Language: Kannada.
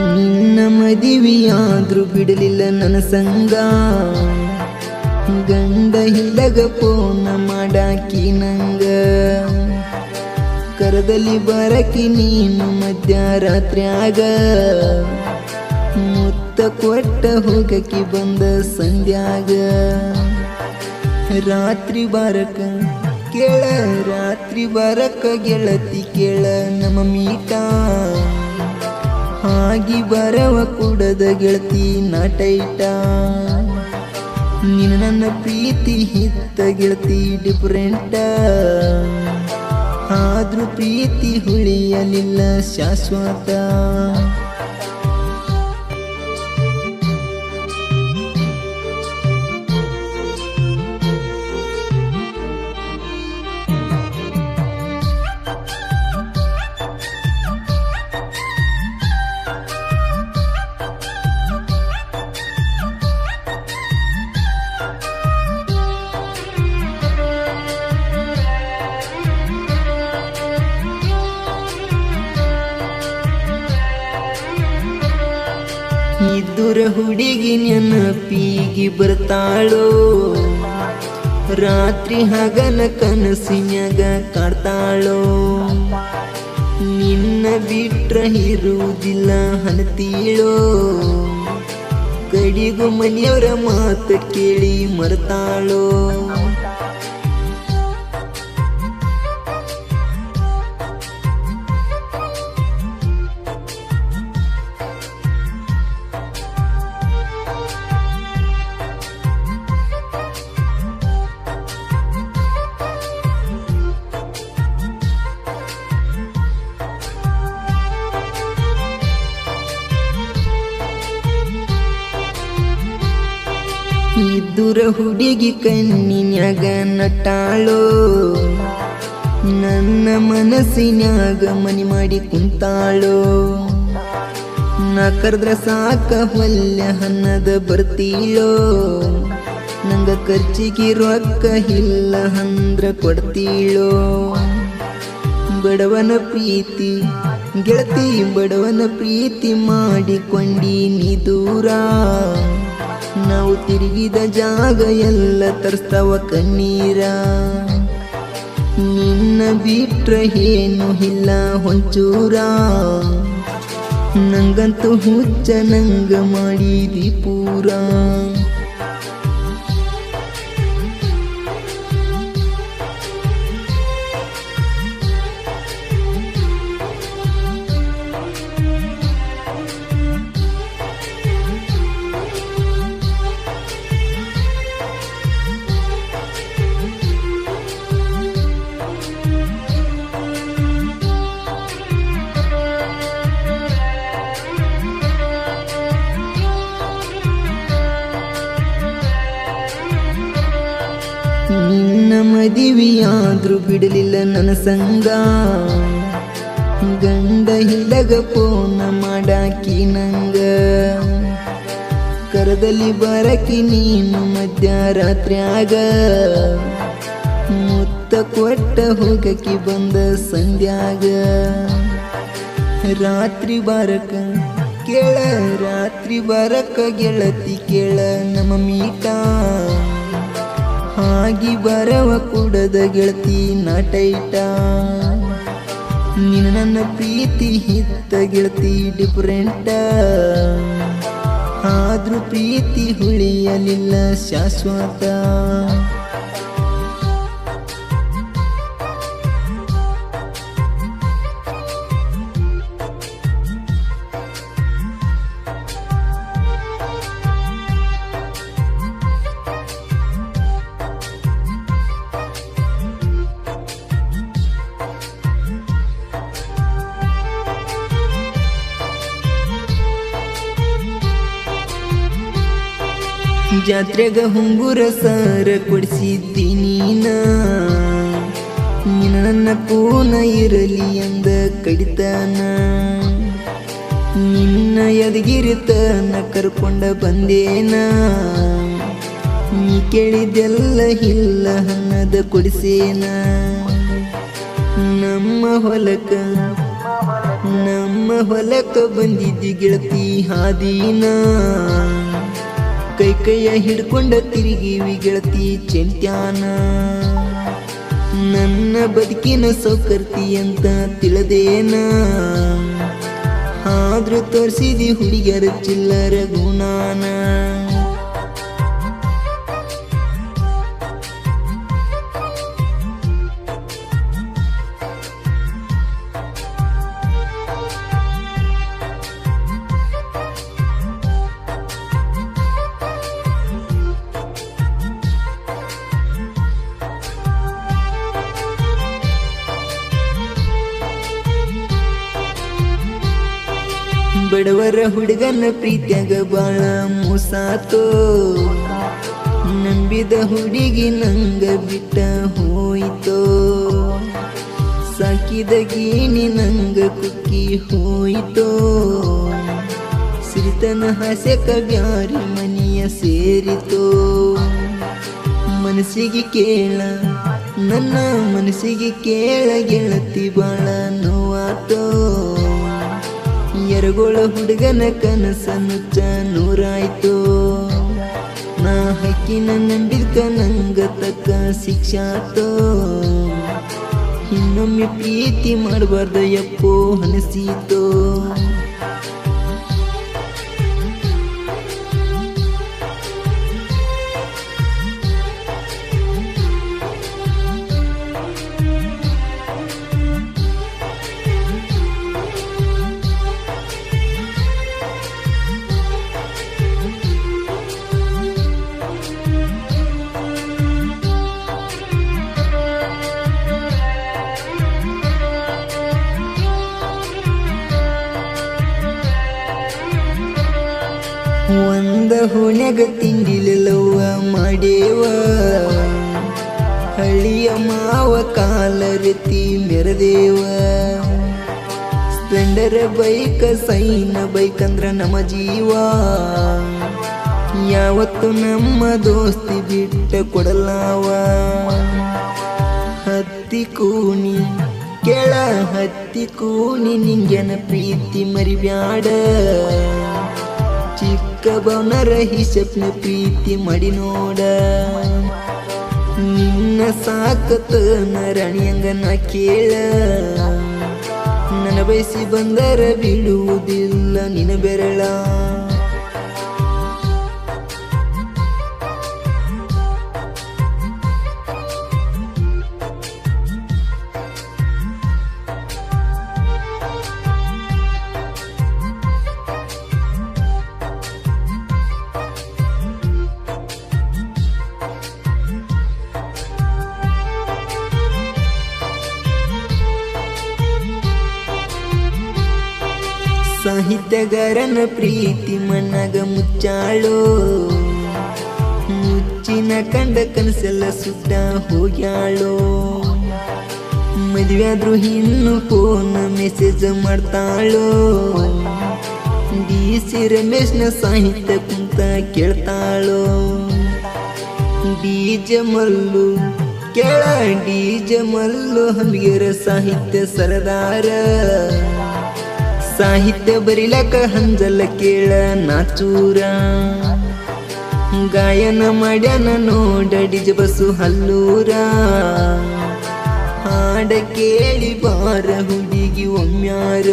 ನಿನ್ನ ಮದುವೆಯಾದ್ರೂ ಬಿಡಲಿಲ್ಲ ನನ್ನ ಸಂಗ. ಗಂಡ ಹಿಂದಗ ಪೋನ ಮಾಡಾಕಿ ನಂಗ. ಕರದಲ್ಲಿ ಬರಕಿ ನೀನು ಆಗ. ಮುತ್ತ ಕೊಟ್ಟ ಹೋಗಕಿ ಬಂದ ಸಂಧ್ಯಾಗ. ರಾತ್ರಿ ಬರಕ ಕೇಳ, ರಾತ್ರಿ ಬರಕ ಗೆಳತಿ ಕೇಳ ನಮ್ಮ ಮೀಟ. ಹಾಗಿ ಬರವ ಕುಡದ ಗೆಳತಿ ನಟೈಟ. ನೀನು ನನ್ನ ಪ್ರೀತಿ ಹಿತ್ತ ಗೆಳತಿ ಡಿಫ್ರೆಂಟ ಆದ್ರೂ ಪ್ರೀತಿ ಹುಳಿಯಲಿಲ್ಲ ಶಾಶ್ವತ. ಇದ್ದುರ ಹುಡುಗಿ ನೆನಪಿಗೆ ಬರ್ತಾಳೋ? ರಾತ್ರಿ ಹಗನ ಕನಸಿನಾಗ ಕಾಡ್ತಾಳೋ? ನಿನ್ನ ಬಿಟ್ರ ಇರುವುದಿಲ್ಲ ಹನತೀಳೋ ಕಡಿಗೂ ಮನೆಯವರ ಮಾತು ಕೇಳಿ ಮರ್ತಾಳೋ? ಇದ್ದುರ ಹುಡುಗಿ ಕಣ್ಣಿನ್ಯಾಗ ನಟಾಳೋ. ನನ್ನ ಮನಸ್ಸಿನ್ಯಾಗ ಮನಿ ಮಾಡಿ ಕುಂತಾಳೋ. ನಾ ಕರೆದ್ರ ಸಾಕ ಹೊಲ್ಯ ಹನ್ನದ ಬರ್ತೀಳೋ. ನಂಗ ಖರ್ಚಿಗೆ ರೊಕ್ಕ ಇಲ್ಲ ಅಂದ್ರ ಕೊಡ್ತೀಳೋ. ಬಡವನ ಪ್ರೀತಿ, ಗೆಳತಿ ಬಡವನ ಪ್ರೀತಿ ಮಾಡಿಕೊಂಡಿ ನೀ ದೂರ. ನಾವು ತಿರುಗಿದ ಜಾಗ ಎಲ್ಲ ತರ್ಸ್ತವ ಕಣ್ಣೀರ. ನಿನ್ನ ಬಿಟ್ರ ಏನು ಇಲ್ಲ ಹೊಂಚೂರ. ನಂಗಂತೂ ಹುಚ್ಚ ನಂಗ ಮಾಡಿದಿ ಪೂರ. ಮದಿವಿಯಾದ್ರೂ ಬಿಡಲಿಲ್ಲ ನನ್ನ ಸಂಗ. ಗಂಡ ಹಿಂದಗ ಫೋನ ಮಾಡಾಕಿ ನಂಗ. ಕರದಲ್ಲಿ ಬರಕಿ ನೀನು ಮಧ್ಯರಾತ್ರ್ಯಾಗ ಮುತ್ತ ಕೊಟ್ಟ ಹೋಗಕ್ಕೆ ಬಂದ ಸಂಧ್ಯಾಗ. ರಾತ್ರಿ ಬರಕ ಕೇಳ, ರಾತ್ರಿ ಬರಕ ಗೆಳತಿ ಕೇಳ ನಮ್ಮ ಮೀಟ ಹಾಗಿ ಬರವ ಕೂಡದ ಗೆಳತಿ ನಟೈಟ. ನೀನು ನನ್ನ ಪ್ರೀತಿ ಹಿತ್ತ ಗೆಳತಿ ಡಿಫ್ರೆಂಟ ಆದ್ರೂ ಪ್ರೀತಿ ಹುಳಿಯಲಿಲ್ಲ ಶಾಶ್ವತ. ಜಾತ್ರೆಗ ಹುಂಗುರ ಸಾರ ಕೊಡಿಸಿದ್ದಿ ನೀನ ನಿನ್ನ ಕೂನ ಇರಲಿ ಎಂದ ಕಡಿತಾನ ನಿನ್ನ ಎದಗಿರಿತನ ಕರ್ಕೊಂಡ ಬಂದೇನ ನೀ. ಕೇಳಿದೆಲ್ಲ ಇಲ್ಲ ಅನ್ನದ ಕೊಡಿಸೇನ ನಮ್ಮ ಹೊಲಕ, ನಮ್ಮ ಹೊಲಕ್ಕ ಬಂದಿದ್ದಿ ಗೆಳತಿ ಹಾದಿನ ಕೈ ಕೈಯ ಹಿಡ್ಕೊಂಡ ತಿರುಗಿವಿ ಗೆಳತಿ ಚೆಂತ್ಯಾನ. ನನ್ನ ಬದುಕಿನ ಸೌಕರ್ತಿ ಅಂತ ತಿಳಿದೇನ. ಆದ್ರೂ ತೋರಿಸಿದಿ ಹುಡುಗಿಯರ ಚಿಲ್ಲರ ಗುಣಾನ. ಬಡವರ ಹುಡುಗನ ಪ್ರೀತ್ಯಾಗ ಬಾಳ ಮೋಸಾತೋ. ನಂಬಿದ ಹುಡುಗಿ ನಂಗ ಬಿಟ್ಟ ಹೋಯಿತೋ. ಸಾಕಿದ ಗೀಣಿ ನಂಗ ಕುಕ್ಕಿ ಹೋಯಿತೋ. ಸಿರಿತನ ಹಾಸ್ಯಕ ಬ್ಯಾರಿ ಮನೆಯ ಸೇರಿತೋ. ಮನಸ್ಸಿಗೆ ಕೇಳ, ನನ್ನ ಮನಸ್ಸಿಗೆ ಕೇಳ ಗೆಳತಿ ಬಾಳ ನೋವಾತೋ. ಎರಗೋಳ ಹುಡುಗನ ಕನಸ ಚ ನೂರಾಯ್ತು. ನಾ ಹಕ್ಕಿನ ನಂಬಿದ್ಕ ನಂಗ ತಕ್ಕ ಶಿಕ್ಷಾತೋ ಇನ್ನೊಮ್ಮೆ ಪ್ರೀತಿ ಮಾಡಬಾರ್ದು ಯಪ್ಪೋ ಅನಿಸೀತೋ ಒಂದ ಹುಣ್ಯಾಗ ತಿಂಡಿಲವ್ವ ಮಾಡೇವ ಹಳ್ಳಿಯ ಮಾವ ಕಾಲ ರೀತಿ ಮೆರದೇವ. ಸ್ಪ್ಲೆಂಡರ್ ಬೈಕ್, ಸೈನ ಬೈಕ್ ಅಂದ್ರ ನಮ್ಮ ಜೀವ. ಯಾವತ್ತು ನಮ್ಮ ದೋಸ್ತಿ ಬಿಟ್ಟ ಕೊಡಲಾವ ಹತ್ತಿ ಕೂನಿ, ಕೆಳ ಹತ್ತಿ ಕೂನಿ, ನಿಂಗೆನ ಪ್ರೀತಿ ಮರಿಬ್ಯಾಡ. ಚಿಕ್ಕ ಬವನರ ಹಿಸಪ್ನ ಪ್ರೀತಿ ಮಾಡಿ ನೋಡ. ನಿನ್ನ ಸಾಕತ ನರಣಿಯಂಗನ ಕೇಳ. ನನ್ನ ಬಯಸಿ ಬಂದರ ಬಿಡುವುದಿಲ್ಲ ನಿನ ಬೆರಳ. ಸಾಹಿತ್ಯಗಾರನ ಪ್ರೀತಿ ಮಣ್ಣಾಗ ಮುಚ್ಚಾಳೋ. ಮುಚ್ಚಿನ ಕಂಡ ಕನಸೆಲ್ಲ ಸುತ್ತ ಹೋಗ್ಯಾಳೋ. ಮದುವೆಯಾದ್ರೂ ಇನ್ನು ಫೋನ್, ಮೆಸೇಜ್ ಮಾಡ್ತಾಳೋ. ಡಿ ಸಿ ರಮೇಶ್ನ ಸಾಹಿತ್ಯ ಕುಂತ ಕೇಳ್ತಾಳೋ. ಡಿಜೆ ಮಲ್ಲು ಕೆಳ ಡಿಜೆ ಮಲ್ಲು ಹಂಬಿಗರ ಸಾಹಿತ್ಯ ಸರದಾರ. ಸಾಹಿತ್ಯ ಬರಿಲಕ ಹಂಜಲ ಕೇಳ ನಾಚೂರ. ಗಾಯನ ಮಾಡ್ಯಾನ ನೋಡ ಡಿಜ ಬಸ್ಸು ಹಲ್ಲೂರ. ಹಾಡ ಕೇಳಿ ಬಾರ ಹುಡುಗಿ ಒಮ್ಮ್ಯಾರ